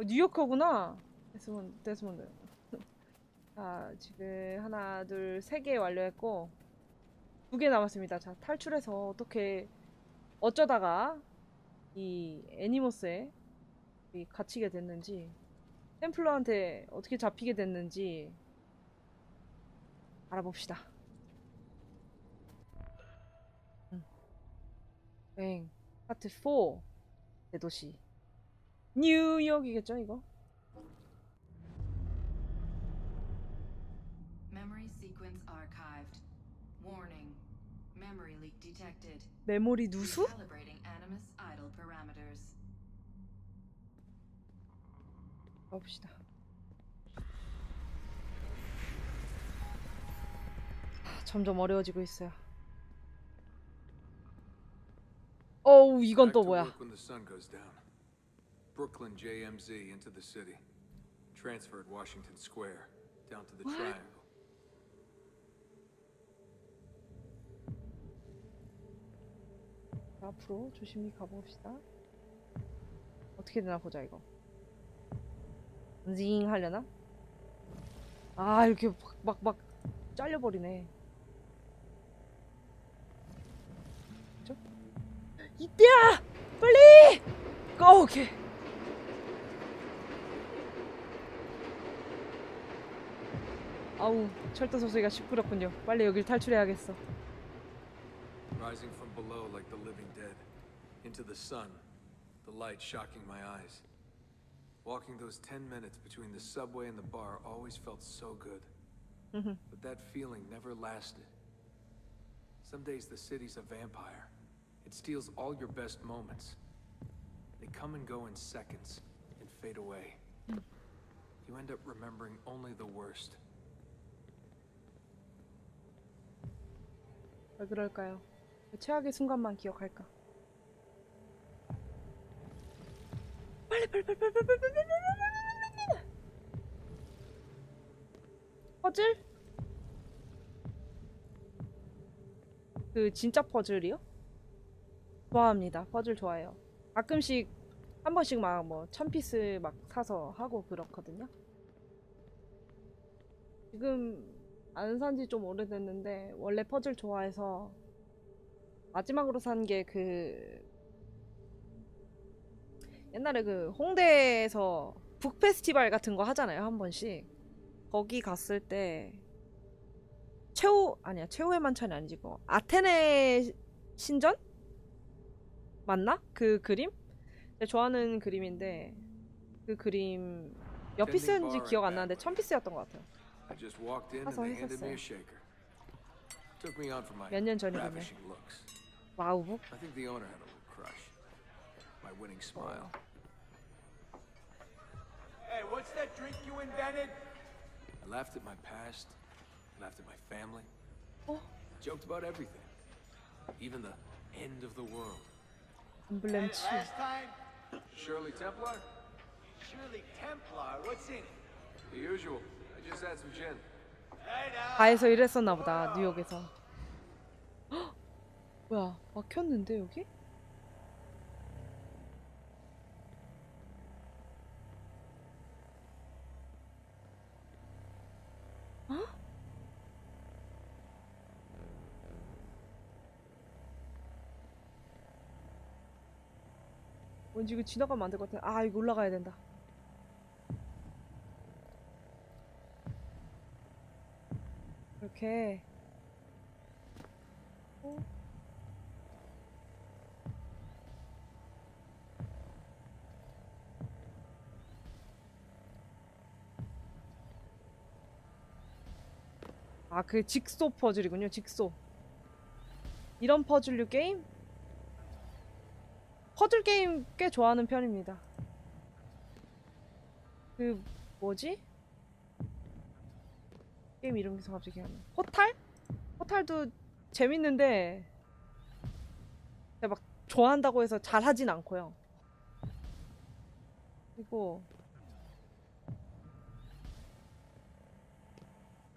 어, 뉴요커구나. 데스몬드, 데스몬드. 자, 지금 하나, 둘, 세 개 완료했고 두 개 남았습니다. 자, 탈출해서 어떻게 어쩌다가 이 애니모스에 이 갇히게 됐는지 템플러한테 어떻게 잡히게 됐는지 알아봅시다. 음. 뱅 파트 4 대도시 뉴욕이겠죠 이거? Memory sequence archived. Warning. Memory leak detected. 메모리 누수? Recalibrating Animus idle parameters. 가봅시다. 하, 점점 어려워지고 있어요. 어우 이건 또 to 뭐야? Brooklyn JMZ into the city. Transfer at Washington Square. Down to the What? triangle. 앞으로 조심히 가봅시다. 어떻게 되나 보자 이거. 징 하려나? 아 이렇게 막막 잘려버리네. 그죠? 이때야 빨리! 고 오케이. 아우 철도 소리가 시끄럽군요. 빨리 여길 탈출해야겠어. Rising from below like the living dead. Into the sun. The light shocking my eyes. Walking those 10 minutes between the subway and the bar always felt so good. but that feeling never lasted. Some days the city's a vampire. It steals all your best moments. They come and go in seconds and fade away. You end up remembering only the worst. 왜 그럴까요? 왜 최악의 순간만 기억할까? 빨리 빨리 빨리 빨리 빨리 빨리 빨리 빨리 빨리 빨리 퍼즐? 그 진짜 퍼즐이요? 좋아합니다. 퍼즐 좋아해요. 가끔씩 한 번씩 막 뭐 천 피스 막 사서 하고 그렇거든요. 지금 안 산 지 좀 오래됐는데 원래 퍼즐 좋아해서 마지막으로 산 게 그 옛날에 그 홍대에서 북 페스티벌 같은 거 하잖아요 한 번씩. 거기 갔을 때 최후 아니야 최후의 만찬이 아니지 그거 아테네 신전? 맞나? 그 그림? 제가 좋아하는 그림인데 그 그림 몇 피스였는지 기억 안 나는데 천 피스였던 것 같아요 I just walked in and they handed me a shaker. Took me on for my ravishing looks. Wow. I think the owner had a little crush. My winning smile. Hey, what's that drink you invented? I laughed at my past, laughed at my family. Oh. Joked about everything. Even the end of the world. And last time, Shirley Templar? Shirley Templar? What's in it? The usual. 바에서 일했었나 보다 뉴욕에서 헉! 뭐야 막혔는데 여기? 어? 왠지 이거 지나가면 안 될 것 같아 아 이거 올라가야 된다 이렇게 어? 아, 그 직소 퍼즐이군요. 직소. 이런 퍼즐류 게임? 퍼즐 게임 꽤 좋아하는 편입니다. 그 뭐지? 게임 이름 계속 갑자기 기억나. 포탈? 포탈도 재밌는데 막 좋아한다고 해서 잘 하진 않고요. 그리고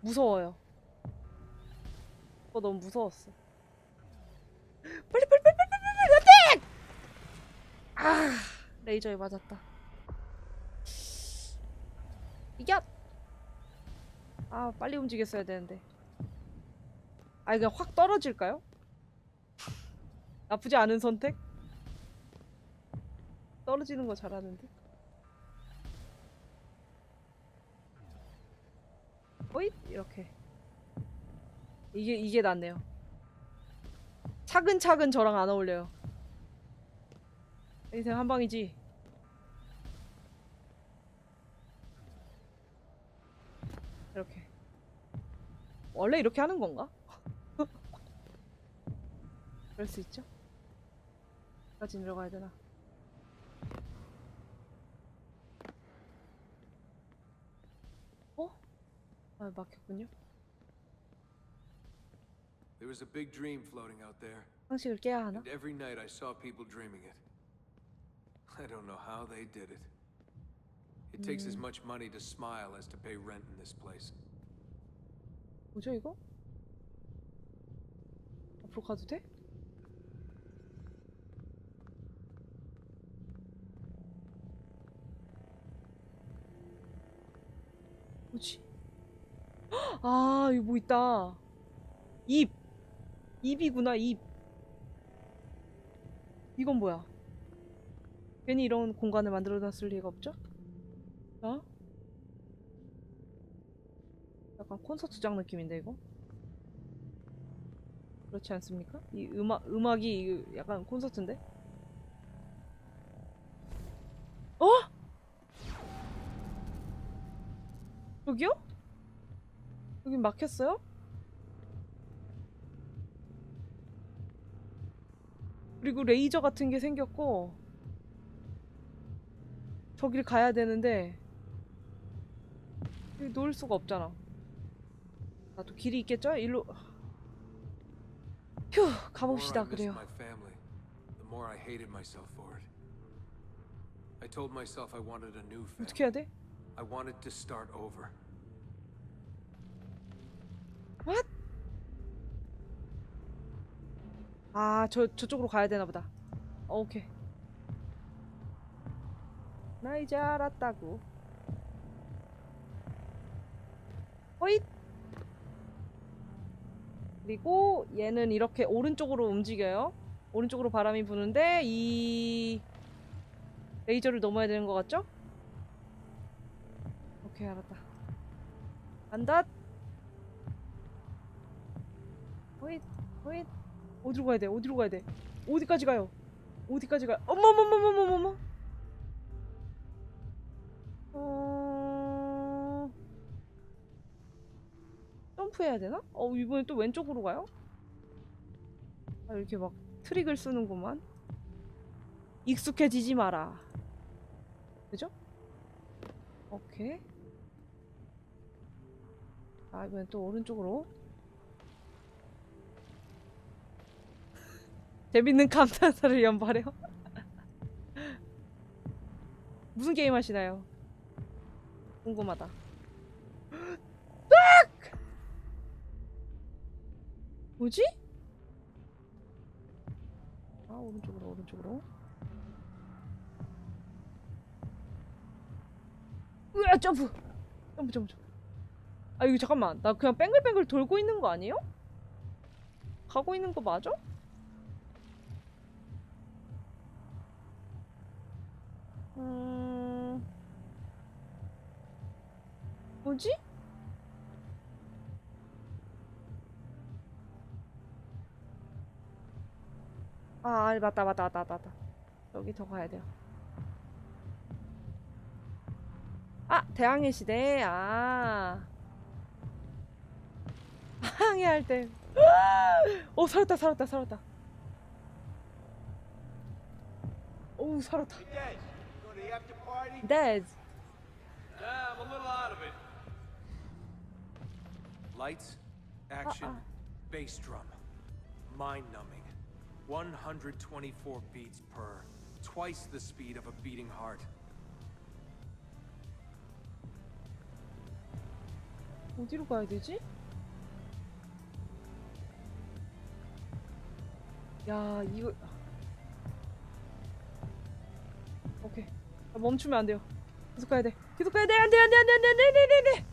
무서워요. 그거 너무 무서웠어. 빨리 빨리 빨리 빨리 빨리 빨리 아 레이저에 맞았다. 이겨! 아 빨리 움직였어야 되는데. 아 이게 확 떨어질까요? 나쁘지 않은 선택? 떨어지는 거 잘하는데? 호잇 이렇게. 이게 이게 낫네요. 차근차근 저랑 안 어울려요. 인생 한 방이지 이렇게 원래 이렇게 하는 건가? 그럴 수 있죠 까지 내려가야 되나 어? 아 막혔군요 There was a big dream floating out there, 상식을 깨야 하나? and every night I saw people dreaming it. I don't know how they did it. It takes as much money to smile as to pay rent in this place. 뭐죠 이거? 앞으로 가도 돼? 뭐지? 헉! 아 이거 뭐 있다 입! 입이구나 입 이건 뭐야? 괜히 이런 공간을 만들어 놨을 리가 없죠? 어? 약간 콘서트장 느낌인데 이거? 그렇지 않습니까? 이 음악 음악이 이- 약간 콘서트인데? 어? 여기요? 여기 막혔어요? 그리고 레이저 같은 게 생겼고 저길 가야 되는데 여기 놓을 수가 없잖아. 나도 길이 있겠죠? 일로 휴 가봅시다 그래요. 어떻게 해야 돼? I wanted to start over. What? 아, 저 저쪽으로 가야 되나 보다. 어, 오케이. 나 이제 알았다고. 그리고 얘는 이렇게 오른쪽으로 움직여요. 오른쪽으로 바람이 부는데 이 레이저를 넘어야 되는 것 같죠? 오케이, 알았다. 간다. 호잇 호잇 어디로 가야 돼 어디로 가야 돼 어디까지 가요 어디까지 가요 어머머머머머머머 어 점프해야 되나? 어 이번엔 또 왼쪽으로 가요? 아 이렇게 막 트릭을 쓰는구만. 익숙해지지 마라. 그죠? 오케이. 아 이번엔 또 오른쪽으로. 재밌는 감탄사를 연발해요. 무슨 게임 하시나요? 궁금하다. 뭐지? 아 오른쪽으로 오른쪽으로. 으아 점프 점프 점프 점프. 아 이거 잠깐만 나 그냥 뱅글뱅글 돌고 있는 거 아니에요? 가고 있는 거 맞아? 음... 뭐지? 아, 아니, 맞다, 맞다, 맞다, 맞다. 여기 더 가야 돼요. 아, 대항해 시대. 아. 항해할 때. 어, 살았다, 살았다, 살았다. 오, 살았다. 데즈. Yeah, I'm a little out of it. Lights, action, bass drum. Mind numbing. 124 beats per. Twice the speed of a beating heart. 어디로 가야 되지? 야, 이거 오케이. 아, 멈추면 안 돼요. 계속 가야 돼. 계속 가야 돼. 안 돼, 안 돼, 안 돼, 안 돼, 안 돼, 안 돼, 안 돼,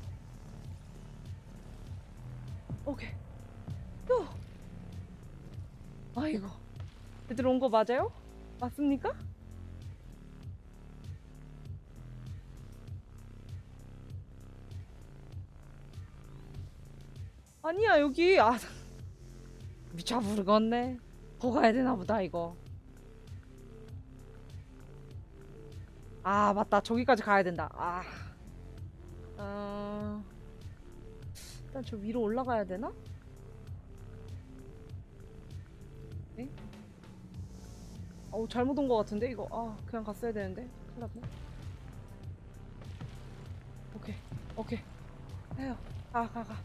애들 온거 맞아요? 맞습니까? 아니야 여기 아 미쳐 부르겠네. 더 가야 되나 보다 이거. 아 맞다 저기까지 가야 된다. 아. 어... 일단 저 위로 올라가야 되나? 어우 잘못 온 것 같은데? 이거 아 그냥 갔어야 되는데? 큰일 났네. 오케이 오케이. 해요 가가 가.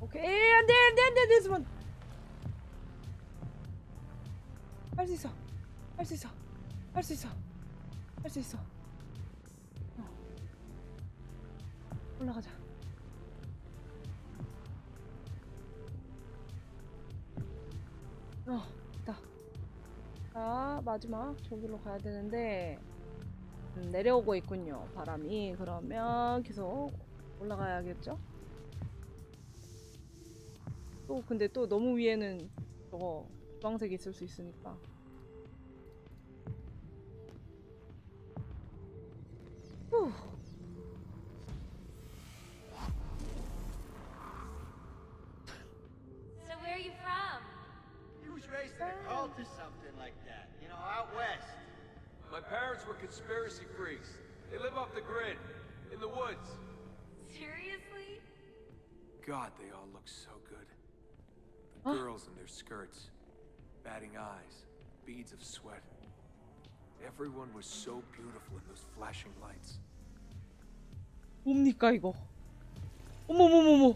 오케이. 에이 안돼 안돼 안돼 안돼 수만 할 수 있어. 할 수 있어. 할 수 있어. 할 수 있어. 어. 올라가자 자 마지막 저기로 가야 되는데 음, 내려오고 있군요 바람이. 그러면 계속 올라가야겠죠? 또 근데 또 너무 위에는 저거 주황색이 있을 수 있으니까 conspiracy freaks. They live off the grid, in the woods. Seriously? God, they all look so good. The girls in their skirts, batting eyes, beads of sweat. Everyone was so beautiful in those flashing lights. 뭡니까 이거 어머머머머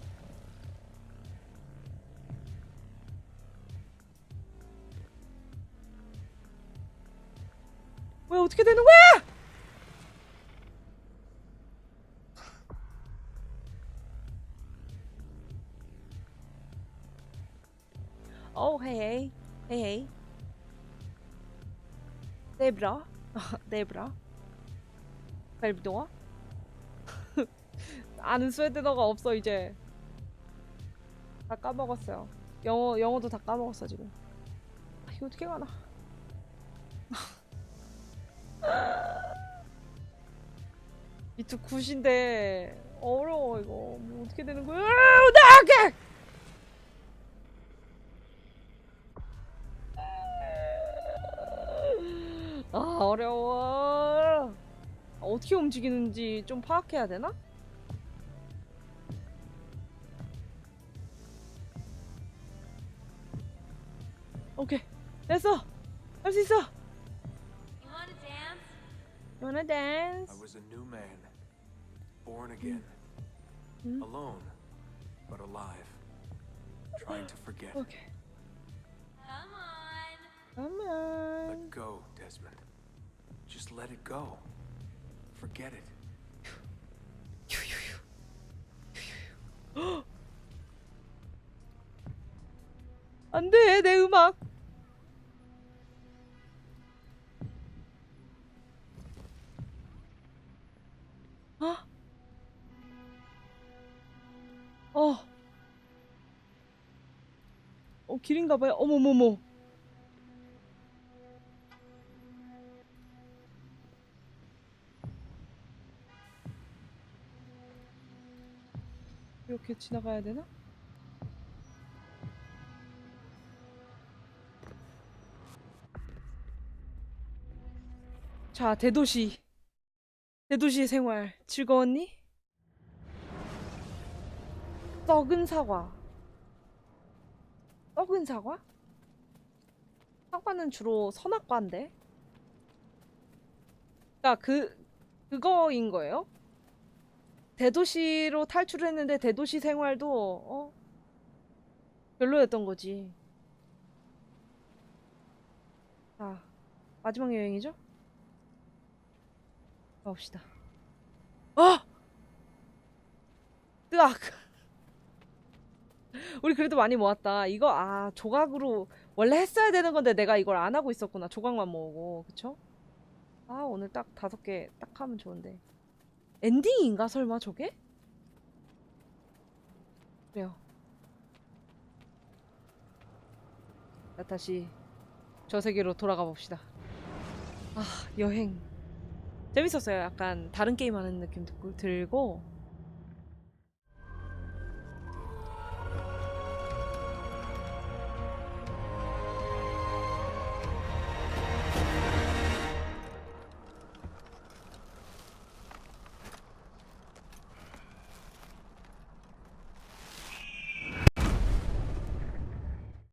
왜 어떻게 되는 거야? 오 헤이 헤이 헤이 네브라 네브라 벨비도아 아는 스웨덴어가 없어 이제 다 까먹었어요 영어 영어도 다 까먹었어 지금 아, 이거 어떻게 가나 이투 굿인데. 어려워 이거. 뭐 어떻게 되는 거야? 나게! 아 어려워. 어떻게 움직이는지 좀 파악해야 되나? 오케이. 됐어. 할 수 있어. You wanna dance? wanna dance? I was a new man, born again, Hmm? alone, but alive, trying to forget. 오케이 Come on. come on Let go, Desmond. Just let it go. Forget it. 안돼 내 음악 어, 길인가 봐요. 어머머머. 이렇게 지나가야 되나? 자, 대도시. 대도시 생활 즐거웠니? 썩은 사과. 썩은 사과? 사과는 주로 선악과인데. 그러니까 그 그거인 거예요? 대도시로 탈출했는데 대도시 생활도 어 별로였던 거지. 자, 마지막 여행이죠? 가봅시다. 아! 뜨악! 우리 그래도 많이 모았다. 이거 아 조각으로 원래 했어야 되는 건데 내가 이걸 안 하고 있었구나. 조각만 모으고 그쵸? 아 오늘 딱 다섯 개 딱 하면 좋은데 엔딩인가 설마 저게? 그래요. 나 다시 저 세계로 돌아가 봅시다. 아 여행 재밌었어요. 약간 다른 게임 하는 느낌도 들고.